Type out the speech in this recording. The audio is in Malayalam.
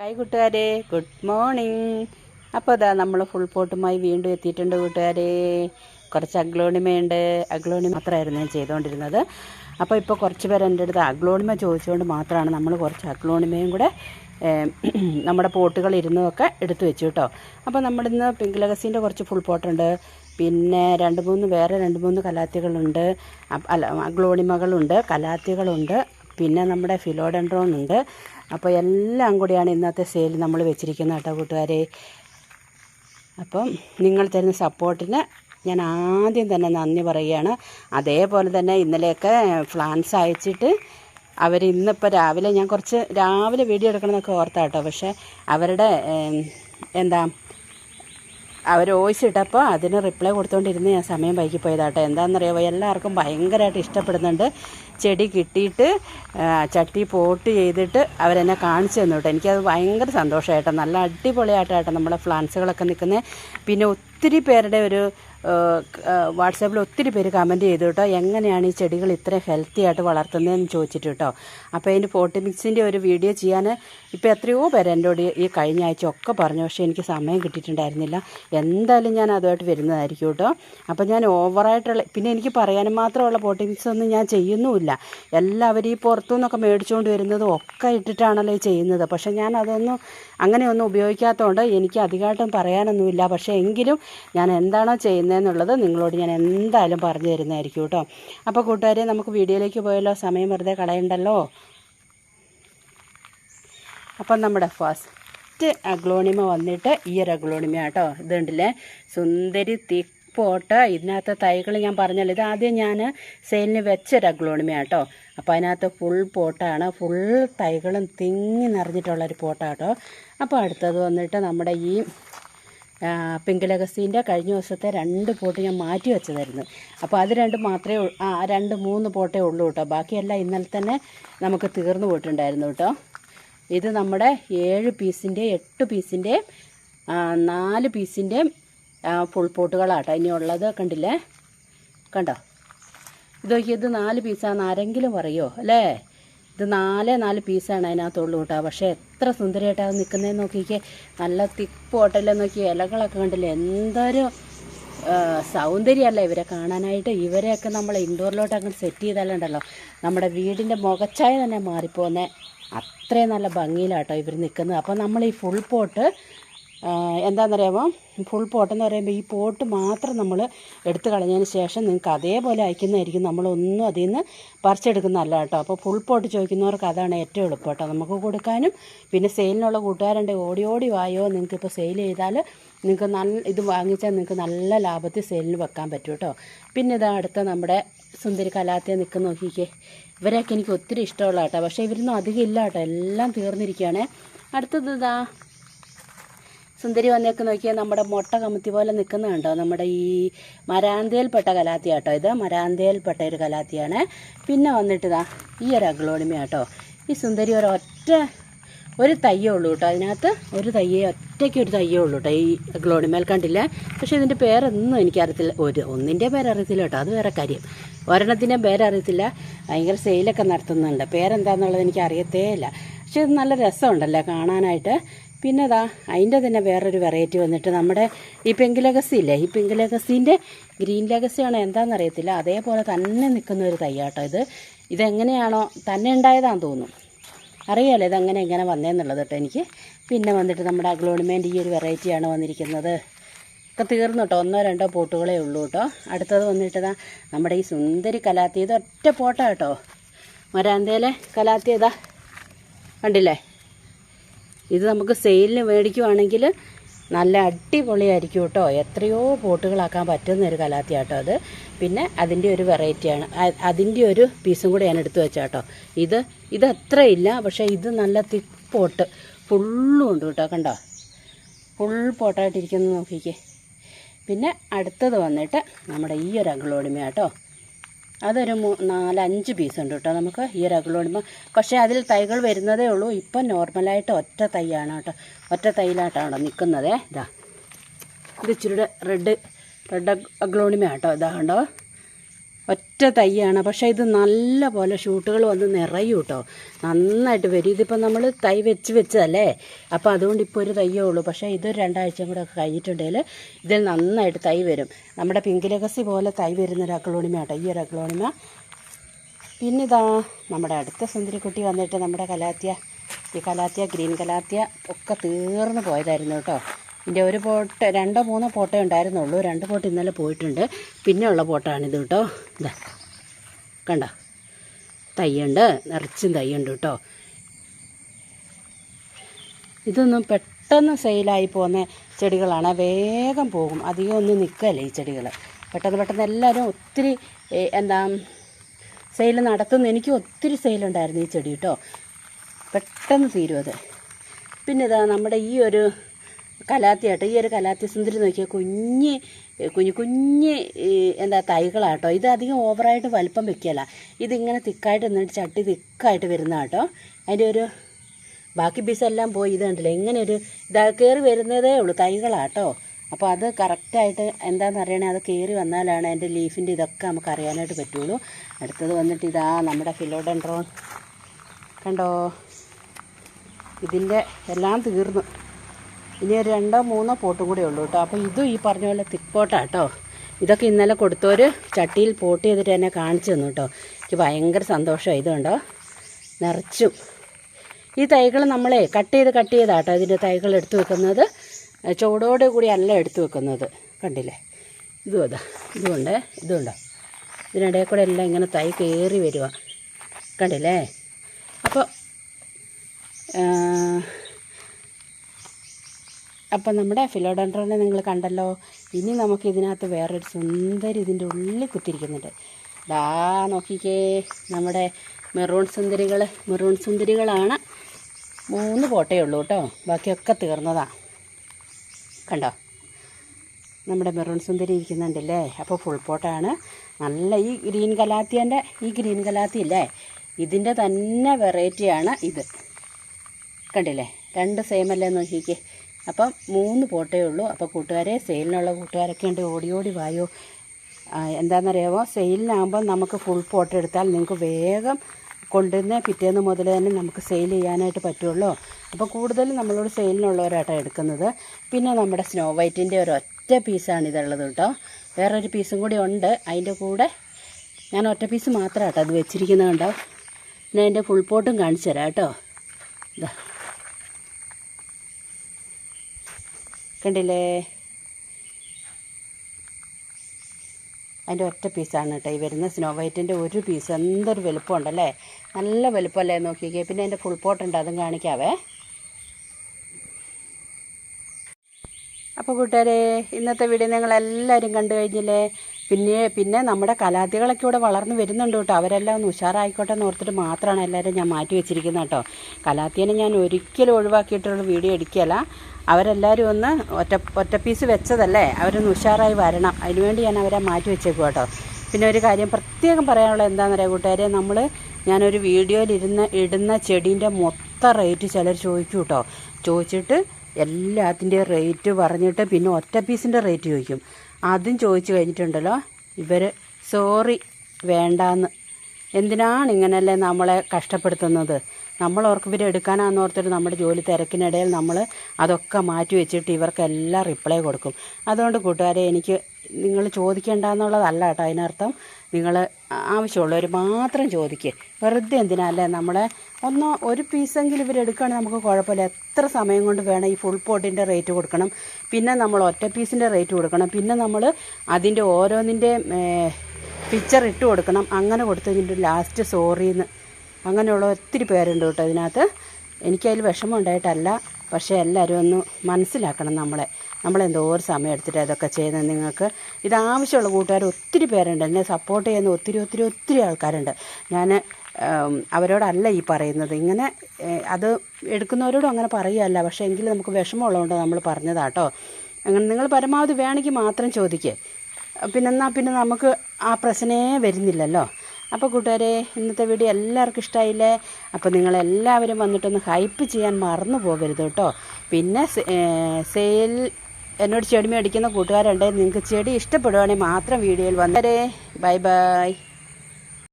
ഹായ് കൂട്ടുകാരെ. ഗുഡ് മോർണിംഗ് അപ്പോൾ ഇതാ നമ്മൾ ഫുൾ പോട്ടുമായി വീണ്ടും എത്തിയിട്ടുണ്ട് കൂട്ടുകാരെ. കുറച്ച് അഗ്ലോണിമയുണ്ട് അഗ്ലോണിമ മാത്രമായിരുന്നു ഞാൻ ചെയ്തുകൊണ്ടിരുന്നത് അപ്പോൾ ഇപ്പോൾ കുറച്ച് പേർ എന്റെ അടുത്ത് അഗ്ലോണിമ ചോദിച്ചുകൊണ്ട് മാത്രമാണ് നമ്മൾ കുറച്ച് അഗ്ലോണിമയും കൂടെ നമ്മുടെ പോട്ടുകൾ ഇരുന്നതൊക്കെ എടുത്തു വെച്ചു കേട്ടോ അപ്പോൾ നമ്മുടെ ഇന്ന് പിങ്ക് ലഗസിന്റെ കുറച്ച് ഫുൾ പോട്ടുണ്ട് പിന്നെ രണ്ട് മൂന്ന് വേറെ രണ്ട് മൂന്ന് കലാത്തികളുണ്ട്. അല്ല അഗ്ലോണിമകളുണ്ട് കലാത്തികളുണ്ട്. പിന്നെ നമ്മുടെ ഫിലോഡൻഡ്രോൺ ഉണ്ട്. അപ്പോൾ എല്ലാം കൂടിയാണ് ഇന്നത്തെ സെയിൽ നമ്മൾ വെച്ചിരിക്കുന്നത് കേട്ടോ കൂട്ടുകാരെ. അപ്പം നിങ്ങൾ തരുന്ന സപ്പോർട്ടിന് ഞാൻ ആദ്യം തന്നെ നന്ദി പറയുകയാണ്. അതേപോലെ തന്നെ ഇന്നലെയൊക്കെ ഫ്ലാൻസ് അയച്ചിട്ട് അവർ ഇന്നിപ്പോൾ രാവിലെ ഞാൻ കുറച്ച് രാവിലെ വീഡിയോ എടുക്കണമെന്നൊക്കെ ഓർത്താട്ടോ. പക്ഷേ അവരുടെ എന്താ അവർ വോയിസ് അതിന് റിപ്ലൈ കൊടുത്തുകൊണ്ടിരുന്ന് ഞാൻ സമയം വൈകി പോയതാട്ടോ എന്താണെന്നറിയാമോ എല്ലാവർക്കും ഭയങ്കരമായിട്ട് ഇഷ്ടപ്പെടുന്നുണ്ട്. ചെടി കിട്ടിയിട്ട് ചട്ടി പോട്ട് ചെയ്തിട്ട് അവരെന്നെ കാണിച്ചു തന്നു കേട്ടോ എനിക്കത് ഭയങ്കര സന്തോഷമായിട്ടോ നല്ല അടിപൊളിയായിട്ടാട്ടോ നമ്മളെ പ്ലാന്റ്സുകളൊക്കെ നിൽക്കുന്നത് പിന്നെ ഒത്തിരി പേരുടെ ഒരു വാട്സാപ്പിൽ ഒത്തിരി പേര് കമന്റ് ചെയ്തു കേട്ടോ എങ്ങനെയാണ് ഈ ചെടികൾ ഇത്രയും ഹെൽത്തി ആയിട്ട് വളർത്തുന്നതെന്ന് ചോദിച്ചിട്ട് കേട്ടോ അപ്പോൾ അതിന്റെ പോട്ടി മിക്സിന്റെ ഒരു വീഡിയോ ചെയ്യാൻ ഇപ്പോൾ എത്രയോ പേര് എന്നോട് ഈ കഴിഞ്ഞ ആഴ്ച ഒക്കെ പറഞ്ഞു. പക്ഷേ എനിക്ക് സമയം കിട്ടിയിട്ടുണ്ടായിരുന്നില്ല. എന്തായാലും ഞാൻ അതുമായിട്ട് വരുന്നതായിരിക്കും കേട്ടോ അപ്പോൾ ഞാൻ ഓവറായിട്ടുള്ള പിന്നെ എനിക്ക് പറയാനും മാത്രമുള്ള പോട്ടി ഒന്നും ഞാൻ ചെയ്യുന്നുമില്ല. എല്ലാവരും ഈ പുറത്തുനിന്നൊക്കെ മേടിച്ചുകൊണ്ട് വരുന്നതും ഒക്കെ ഇട്ടിട്ടാണല്ലോ ചെയ്യുന്നത്. പക്ഷേ ഞാൻ അതൊന്നും അങ്ങനെയൊന്നും ഉപയോഗിക്കാത്തതുകൊണ്ട് എനിക്ക് അധികമായിട്ടും പറയാനൊന്നുമില്ല. പക്ഷേ എങ്കിലും ഞാൻ എന്താണോ ചെയ്യുന്നതെന്നുള്ളത് നിങ്ങളോട് ഞാൻ എന്തായാലും പറഞ്ഞു തരുന്നതായിരിക്കും കേട്ടോ. അപ്പോൾ കൂട്ടുകാരെ നമുക്ക് വീഡിയോയിലേക്ക് പോയല്ലോ. സമയം വെറുതെ കളയണ്ടല്ലോ. അപ്പം നമ്മുടെ ഫസ്റ്റ് അഗ്ലോണിമ വന്നിട്ട് ഈ ഒരു അഗ്ലോണിമ കേട്ടോ. ഇതുണ്ടല്ലേ? സുന്ദരി തിക്ക് പോട്ട് ഇതിനകത്ത് തൈകൾ ഞാൻ പറഞ്ഞല്ലോ. ഇത് ആദ്യം ഞാൻ സെയിലിന് വെച്ചൊരു അഗ്ലോണിമ കേട്ടോ അപ്പോൾ അതിനകത്ത് ഫുൾ പോട്ടാണ്. ഫുൾ തൈകളും തിങ്ങി നിറഞ്ഞിട്ടുള്ളൊരു പോട്ടാട്ടോ അപ്പോൾ അടുത്തത് വന്നിട്ട് നമ്മുടെ ഈ പിങ്ക് കഴിഞ്ഞ ദിവസത്തെ രണ്ട് പോട്ട് ഞാൻ മാറ്റി വെച്ചതായിരുന്നു. അപ്പോൾ അത് രണ്ട് മാത്രമേ ആ രണ്ട് മൂന്ന് പോട്ടേ ഉള്ളൂ കേട്ടോ ബാക്കിയെല്ലാം ഇന്നലെ തന്നെ നമുക്ക് തീർന്നു പോയിട്ടുണ്ടായിരുന്നു കേട്ടോ ഇത് നമ്മുടെ ഏഴ് പീസിന്റെ എട്ട് പീസിന്റെയും നാല് പീസിന്റെ ഫുൾ പോട്ടുകളാട്ടോ ഇനി ഉള്ളത് കണ്ടില്ലേ? കണ്ടോ? ഇത് നോക്കിയത് നാല് പീസാന്ന് ആരെങ്കിലും പറയുമോ അല്ലേ? ഇത് നാല് നാല് പീസാണ് അതിനകത്തുള്ളൂ കേട്ടോ. പക്ഷേ എത്ര സുന്ദരമായിട്ടാണ് നിൽക്കുന്നതെന്ന് നോക്കിക്കേ. നല്ല തിക്കോട്ടല്ലേ നോക്കി ഇലകളൊക്കെ കണ്ടില്ലേ? എന്തൊരു സൗന്ദര്യമല്ല ഇവരെ കാണാനായിട്ട്. ഇവരെയൊക്കെ നമ്മൾ ഇൻഡോറിലോട്ട് അങ്ങ് സെറ്റ് ചെയ്താലുണ്ടല്ലോ. നമ്മുടെ വീടിന്റെ മുഖച്ചായ തന്നെ മാറിപ്പോന്നെ. അത്രയും നല്ല ഭംഗിയിലാട്ടോ ഇവർ നിൽക്കുന്നത്. അപ്പോൾ നമ്മൾ ഈ ഫുൾ പോട്ട് എന്താണെന്നറിയാമോ ഫുൾ പോട്ടെന്ന് പറയുമ്പോൾ ഈ പോട്ട് മാത്രം നമ്മൾ എടുത്തു കളഞ്ഞതിന് ശേഷം നിങ്ങൾക്ക് അതേപോലെ അയക്കുന്നതായിരിക്കും. നമ്മളൊന്നും അതിൽ നിന്ന് പറിച്ചെടുക്കുന്നതല്ല കേട്ടോ. അപ്പോൾ ഫുൾ പോട്ട് ചോദിക്കുന്നവർക്ക് അതാണ് ഏറ്റവും എളുപ്പം കേട്ടോ. നമുക്ക് കൊടുക്കാനും പിന്നെ സെയിലിനുള്ള കൂട്ടുകാരുണ്ട് ഓടി ഓടി വായോ നിങ്ങൾക്ക് ഇപ്പോൾ സെയിൽ ചെയ്താൽ നിങ്ങൾക്ക് നല്ല ഇത് വാങ്ങിച്ചാൽ നിങ്ങൾക്ക് നല്ല ലാഭത്തിൽ സെയിലിന് വെക്കാൻ പറ്റും കേട്ടോ. പിന്നെ ഇതാ അടുത്ത നമ്മുടെ സുന്ദരി കലാത്തെ നിൽക്കുന്ന നോക്കിക്കേ. ഇവരെയൊക്കെ എനിക്ക് ഒത്തിരി ഇഷ്ടമുള്ള കേട്ടോ പക്ഷേ ഇവരൊന്നും അധികം ഇല്ല കേട്ടോ എല്ലാം തീർന്നിരിക്കുകയാണേ. അടുത്തത് ഇതാ സുന്ദരി വന്നേക്ക് നോക്കിയാൽ നമ്മുടെ മുട്ട കമത്തി പോലെ നിൽക്കുന്ന കണ്ടോ? നമ്മുടെ ഈ മരാന്തയിൽപ്പെട്ട കലാത്തി കേട്ടോ ഇത്. മരാന്തയിൽപ്പെട്ട ഒരു കലാത്തിയാണ്. പിന്നെ വന്നിട്ട് ഇതാ ഈ ഒരു അഗ്ലോണിമ കേട്ടോ ഈ സുന്ദരി ഒരു ഒറ്റ ഒരു തയ്യേ ഉള്ളൂ കേട്ടോ. അതിനകത്ത് ഒരു തയ്യേ ഒറ്റയ്ക്ക് ഒരു തയ്യേ ഉള്ളൂ കേട്ടോ ഈ ഗ്ലോണിമേൽ കണ്ടില്ല? പക്ഷേ ഇതിന്റെ പേരൊന്നും എനിക്കറിയത്തില്ല. ഒരു ഒന്നിന്റെ പേരറിയത്തില്ല കേട്ടോ. അത് വേറെ കാര്യം. ഒരെണ്ണത്തിന്റെ പേരറിയത്തില്ല. ഭയങ്കര സെയിലൊക്കെ നടത്തുന്നുണ്ട്. പേരെന്താണെന്നുള്ളത് എനിക്ക് അറിയത്തേ ഇല്ല. പക്ഷേ ഇത് നല്ല രസമുണ്ടല്ലേ കാണാനായിട്ട്? പിന്നെ അതാ അതിന്റെ തന്നെ വേറൊരു വെറൈറ്റി വന്നിട്ട് നമ്മുടെ ഈ പെങ്ക് ലഗസി ഇല്ലേ? ഈ പെങ്ക് ലഗസീന്റെ ഗ്രീൻ ലഗസിയാണോ എന്താണെന്നറിയത്തില്ല അതേപോലെ തന്നെ നിൽക്കുന്ന ഒരു തയ്യാട്ടോ ഇത്. ഇതെങ്ങനെയാണോ തന്നെ ഉണ്ടായതാണെന്ന് തോന്നുന്നു. അറിയാലോ ഇതെങ്ങനെ എങ്ങനെ വന്നേന്നുള്ളത് കേട്ടോ എനിക്ക്. പിന്നെ വന്നിട്ട് നമ്മുടെ അഗ്ലോണിമേന്റെ ഈ ഒരു വെറൈറ്റിയാണ് വന്നിരിക്കുന്നത്. ഒക്കെ തീർന്നു കേട്ടോ ഒന്നോ രണ്ടോ പോട്ടുകളേ ഉള്ളൂ കേട്ടോ അടുത്തത് വന്നിട്ടതാ നമ്മുടെ ഈ സുന്ദരി കലാത്തി ഇത് ഒറ്റ പോട്ടാ കേട്ടോ മരാന്തയിലെ കലാത്തി ഇതാ കണ്ടില്ലേ? ഇത് നമുക്ക് സെയിലിന് മേടിക്കുവാണെങ്കിൽ നല്ല അടിപൊളിയായിരിക്കും കേട്ടോ. എത്രയോ പോട്ടുകളാക്കാൻ പറ്റുന്ന ഒരു കലാത്തിയാട്ടോ അത്. പിന്നെ അതിന്റെ ഒരു വെറൈറ്റിയാണ്. അതിന്റെ ഒരു പീസും കൂടെ ഞാൻ എടുത്തു വെച്ചാട്ടോ ഇത് ഇത് അത്ര ഇല്ല പക്ഷേ ഇത് നല്ല തിക്ക് പോട്ട്. ഫുള്ളും ഉണ്ട് കേട്ടോ കണ്ടോ? ഫുൾ പോട്ടായിട്ടിരിക്കുന്നത് നോക്കിക്കേ. പിന്നെ അടുത്തത് വന്നിട്ട് നമ്മുടെ ഈ ഒരു കേട്ടോ അതൊരു മൂ നാലഞ്ച് പീസ് ഉണ്ട് കേട്ടോ നമുക്ക് ഈ ഒരു പക്ഷേ അതിൽ തൈകൾ വരുന്നതേ ഉള്ളൂ. ഇപ്പം നോർമലായിട്ട് ഒറ്റ തൈയാണ് കേട്ടോ ഒറ്റ തൈയിലായിട്ടാണോ നിൽക്കുന്നത്. ഇതാ ഇത് ഇച്ചിരി റെഡ് റെഡ് അഗ്ലോണിമ കേട്ടോ ഇതാ കണ്ടോ? ഒറ്റ തൈയാണ്. പക്ഷേ ഇത് നല്ല പോലെ ഷൂട്ടുകൾ വന്ന് നിറയും കേട്ടോ നന്നായിട്ട് വരും. ഇതിപ്പോൾ നമ്മൾ തൈ വെച്ച് വെച്ചതല്ലേ? അപ്പോൾ അതുകൊണ്ട് ഇപ്പോൾ ഒരു തയ്യേ ഉള്ളൂ. പക്ഷേ ഇത് രണ്ടാഴ്ചയും കൂടെ ഒക്കെ കഴിഞ്ഞിട്ടുണ്ടെങ്കിൽ ഇതിൽ നന്നായിട്ട് തൈ വരും. നമ്മുടെ പിങ്കിലകസി പോലെ തൈ വരുന്ന ഒരു അക്ലോണിമ കേട്ടോ ഈ ഒരു അക്ലോണിമ. പിന്നെ ഇതാ നമ്മുടെ അടുത്ത സുന്ദരിക്കുട്ടി വന്നിട്ട് നമ്മുടെ കലാത്തിയ ഈ കലാത്തിയ ഗ്രീൻ കലാത്തിയ ഒക്കെ തീർന്നു പോയതായിരുന്നു കേട്ടോ ഇതിന്റെ ഒരു പോട്ട് രണ്ടോ മൂന്നോ പോട്ടേ ഉണ്ടായിരുന്നുള്ളൂ. രണ്ട് പോട്ട് ഇന്നലെ പോയിട്ടുണ്ട്. പിന്നെ ഉള്ള പോട്ടാണിത് കേട്ടോ. ഇതാ കണ്ടോ? തയ്യുണ്ട് നിറച്ചും തയ്യുണ്ട് കേട്ടോ. ഇതൊന്നും പെട്ടെന്ന് സെയിലായി പോകുന്ന ചെടികളാണ്. വേഗം പോകും. അധികം ഒന്നും നിൽക്കല്ലേ ഈ ചെടികൾ പെട്ടെന്ന് പെട്ടെന്ന് എല്ലാവരും ഒത്തിരി എന്താ സെയിൽ നടത്തുന്ന എനിക്ക് ഒത്തിരി സെയിലുണ്ടായിരുന്നു ഈ ചെടി കേട്ടോ. പെട്ടെന്ന് തീരും അത്. പിന്നെ ഇതാ നമ്മുടെ ഈ ഒരു കലാത്തിയാട്ടോ. ഈ ഒരു കലാത്തി സുന്ദരി നോക്കിയാൽ കുഞ്ഞ് കുഞ്ഞ് കുഞ്ഞ് എന്താ തൈകളാട്ടോ. ഇത് അധികം ഓവറായിട്ട് വലിപ്പം വെക്കുകയല്ല ഇതിങ്ങനെ തിക്കായിട്ട് നിന്നിട്ട് ചട്ടി തിക്കായിട്ട് വരുന്ന കേട്ടോ അതിന്റെ ഒരു ബാക്കി പീസെല്ലാം പോയി ഇത് കണ്ടില്ല? ഇങ്ങനെ ഒരു ഇതാ കയറി വരുന്നതേ ഉള്ളൂ തൈകളാട്ടോ. അപ്പോൾ അത് കറക്റ്റായിട്ട് എന്താണെന്ന് അറിയണേ? അത് കയറി വന്നാലാണ് അതിന്റെ ലീഫിന്റെ ഇതൊക്കെ നമുക്ക് അറിയാനായിട്ട് പറ്റുള്ളൂ. അടുത്തത് വന്നിട്ട് ഇതാ നമ്മുടെ ഫിലോഡൻഡ്രോൺ. കണ്ടോ? ഇതിന്റെ എല്ലാം തീർന്നു. ഇനി ഒരു രണ്ടോ മൂന്നോ പോട്ടും കൂടെ ഉള്ളൂ കേട്ടോ. അപ്പോൾ ഇതും ഈ പറഞ്ഞ പോലെ തിക്കോട്ടാട്ടോ ഇതൊക്കെ ഇന്നലെ കൊടുത്തവർ ചട്ടിയിൽ പോട്ട് ചെയ്തിട്ട് എന്നെ കാണിച്ചു തന്നു കേട്ടോ. എനിക്ക് ഭയങ്കര സന്തോഷമായി ഇതുണ്ടോ നിറച്ചു. ഈ തൈകൾ നമ്മളെ കട്ട് ചെയ്ത് കട്ട് ചെയ്താട്ടോ ഇതിന്റെ തൈകൾ എടുത്തു വെക്കുന്നത്. ചുവടോട് കൂടി അല്ല എടുത്തു വെക്കുന്നത്. കണ്ടില്ലേ? ഇതും അതാ. ഇതുകൊണ്ട് ഇതുമുണ്ടോ ഇതിനിടയിൽ കൂടെ എല്ലാം ഇങ്ങനെ തൈ കയറി വരിക കണ്ടില്ലേ? അപ്പോൾ അപ്പം നമ്മുടെ ഫിലോഡൻഡ്രോനെ നിങ്ങൾ കണ്ടല്ലോ? ഇനി നമുക്ക് ഇതിനകത്ത് വേറൊരു സുന്ദരി ഇതിന്റെ ഉള്ളിൽ കുത്തിരിക്കുന്നുണ്ട് ദാ നോക്കിക്കേ നമ്മുടെ മെറൂൺ സുന്ദരികൾ മെറൂൺ സുന്ദരികളാണ് മൂന്ന് പോട്ടേ ഉള്ളൂ കേട്ടോ. ബാക്കിയൊക്കെ തീർന്നതാണ് കണ്ടോ? നമ്മുടെ മെറൂൺ സുന്ദരി ഇരിക്കുന്നുണ്ടല്ലേ? അപ്പോൾ ഫുൾ പോട്ടാണ്. നല്ല ഈ ഗ്രീൻ കലാത്തിയന്റെ ഈ ഗ്രീൻ കലാത്തി ഇല്ലേ? ഇതിന്റെ തന്നെ വെറൈറ്റിയാണ് ഇത്. കണ്ടില്ലേ? രണ്ട് സെയിം അല്ലേ നോക്കിക്കേ? അപ്പം മൂന്ന് പോട്ടേ ഉള്ളൂ. അപ്പോൾ കൂട്ടുകാരെ സെയിലിനുള്ള കൂട്ടുകാരൊക്കെ ഉണ്ട്. ഓടി ഓടി വായോ. എന്താണെന്നറിയാമോ സെയിലിനാകുമ്പോൾ നമുക്ക് ഫുൾ പോട്ട് എടുത്താൽ നിങ്ങൾക്ക് വേഗം കൊണ്ടുവന്ന് പിറ്റേന്ന് മുതൽ തന്നെ നമുക്ക് സെയിൽ ചെയ്യാനായിട്ട് പറ്റുള്ളൂ. അപ്പോൾ കൂടുതലും നമ്മളോട് സെയിലിനുള്ളവരായിട്ടാണ് എടുക്കുന്നത്. പിന്നെ നമ്മുടെ സ്നോ വൈറ്റിന്റെ ഒരൊറ്റ പീസാണ് ഇതുള്ളത് കേട്ടോ. വേറൊരു പീസും കൂടി ഉണ്ട്. അതിന്റെ കൂടെ ഞാൻ ഒറ്റ പീസ് മാത്രമാണ് കേട്ടോ അത് വെച്ചിരിക്കുന്നത് കണ്ടോ? ഞാൻ അതിന്റെ ഫുൾ പോട്ടും കാണിച്ചു തരാം കേട്ടോ. കണ്ടില്ലേ? അതിന്റെ ഒറ്റ പീസാണ് കേട്ടോ. ഈ വരുന്ന സ്നോ വൈറ്റിന്റെ ഒരു പീസ്. എന്തൊരു വലുപ്പമുണ്ടല്ലേ? നല്ല വലുപ്പമല്ലേ നോക്കിക്കേ. പിന്നെ അതിന്റെ ഫുൾ പോട്ടുണ്ട് അതും കാണിക്കാവേ. അപ്പോൾ കൂട്ടുകാരെ ഇന്നത്തെ വീഡിയോ നിങ്ങളെല്ലാവരും കണ്ടു കഴിഞ്ഞില്ലേ? പിന്നെ പിന്നെ നമ്മുടെ കലാദികളൊക്കെ ഇവിടെ വളർന്നു വരുന്നുണ്ട് കേട്ടോ. അവരെല്ലാം ഒന്ന് ഉഷാറായിക്കോട്ടെ എന്ന് ഓർത്തിട്ട് മാത്രമാണ് എല്ലാവരും ഞാൻ മാറ്റി വെച്ചിരിക്കുന്നത് കേട്ടോ. കലാത്തിയനെ ഞാൻ ഒരിക്കലും ഒഴിവാക്കിയിട്ടുള്ള വീഡിയോ എടുക്കുകയല്ല. അവരെല്ലാവരും ഒന്ന് ഒറ്റ ഒറ്റ പീസ് വെച്ചതല്ലേ? അവരൊന്ന് ഉഷാറായി വരണം. അതിനുവേണ്ടി ഞാൻ അവരെ മാറ്റി വെച്ചേക്കും കേട്ടോ. പിന്നെ ഒരു കാര്യം പ്രത്യേകം പറയാനുള്ളത് എന്താണെന്ന് അറിയാം കൂട്ടുകാരെ? നമ്മൾ ഞാനൊരു വീഡിയോയിൽ ഇരുന്ന് ഇടുന്ന ചെടീന്റെ മൊത്തം റേറ്റ് ചിലർ ചോദിക്കും കേട്ടോ. ചോദിച്ചിട്ട് എല്ലാത്തിന്റെയും റേറ്റ് പറഞ്ഞിട്ട് പിന്നെ ഒറ്റ പീസിന്റെ റേറ്റ് ചോദിക്കും. അതും ചോദിച്ചു കഴിഞ്ഞിട്ടുണ്ടല്ലോ. ഇവർ സോറി വേണ്ടാന്ന്. എന്തിനാണ് ഇങ്ങനെയല്ലേ നമ്മളെ കഷ്ടപ്പെടുത്തുന്നത്? നമ്മൾ ഓർക്ക് ഇവർ എടുക്കാനാന്ന് ഓർത്തിട്ട് നമ്മുടെ ജോലി തിരക്കിനിടയിൽ നമ്മൾ അതൊക്കെ മാറ്റി വെച്ചിട്ട് ഇവർക്കെല്ലാം റിപ്ലൈ കൊടുക്കും. അതുകൊണ്ട് കൂട്ടുകാരെ എനിക്ക് നിങ്ങൾ ചോദിക്കേണ്ട എന്നുള്ളതല്ല കേട്ടോ അതിനർത്ഥം. നിങ്ങൾ ആവശ്യമുള്ളവർ മാത്രം ചോദിക്കുക വെറുതെ എന്തിനാല്ലേ നമ്മളെ ഒന്ന് ഒരു പീസെങ്കിലും ഇവരെടുക്കുകയാണെങ്കിൽ നമുക്ക് കുഴപ്പമില്ല. എത്ര സമയം കൊണ്ട് വേണം ഈ ഫുൾ പോട്ടിന്റെ റേറ്റ് കൊടുക്കണം? പിന്നെ നമ്മൾ ഒറ്റ പീസിന്റെ റേറ്റ് കൊടുക്കണം. പിന്നെ നമ്മൾ അതിന്റെ ഓരോന്നിന്റെ പിക്ചർ ഇട്ട് കൊടുക്കണം. അങ്ങനെ കൊടുത്തു കഴിഞ്ഞിട്ട് ലാസ്റ്റ് സോറിന്ന് അങ്ങനെയുള്ള ഒത്തിരി പേരുണ്ട് കേട്ടോ അതിനകത്ത് എനിക്കതിൽ വിഷമം ഉണ്ടായിട്ടല്ല. പക്ഷേ എല്ലാവരും ഒന്ന് മനസ്സിലാക്കണം നമ്മളെ. നമ്മളെന്തോ ഒരു സമയം എടുത്തിട്ട് അതൊക്കെ ചെയ്യുന്നത് നിങ്ങൾക്ക്. ഇത് ആവശ്യമുള്ള കൂട്ടുകാർ ഒത്തിരി പേരുണ്ട്. എന്നെ സപ്പോർട്ട് ചെയ്യുന്ന ഒത്തിരി ഒത്തിരി ഒത്തിരി ആൾക്കാരുണ്ട്. ഞാൻ അവരോടല്ല ഈ പറയുന്നത്. ഇങ്ങനെ അത് എടുക്കുന്നവരോടും അങ്ങനെ പറയുകയല്ല. പക്ഷേ എങ്കിലും നമുക്ക് വിഷമമുള്ളതുകൊണ്ട് നമ്മൾ പറഞ്ഞതാട്ടോ. അങ്ങനെ നിങ്ങൾ പരമാവധി വേണമെങ്കിൽ മാത്രം ചോദിക്കേ. പിന്നെ എന്നാൽ പിന്നെ നമുക്ക് ആ പ്രശ്നമേ വരുന്നില്ലല്ലോ. അപ്പോൾ കൂട്ടുകാരെ ഇന്നത്തെ വീഡിയോ എല്ലാവർക്കും ഇഷ്ടമായില്ലേ അപ്പോൾ നിങ്ങളെല്ലാവരും വന്നിട്ടൊന്ന് ഹൈപ്പ് ചെയ്യാൻ മറന്നു പോകരുത് കേട്ടോ. പിന്നെ സെയിൽ എന്നോട് ചെടി മേടിക്കുന്ന കൂട്ടുകാരുണ്ടെങ്കിൽ നിങ്ങൾക്ക് ചെടി ഇഷ്ടപ്പെടുവാണെങ്കിൽ മാത്രം വീഡിയോയിൽ വന്നരേ. Bye bye.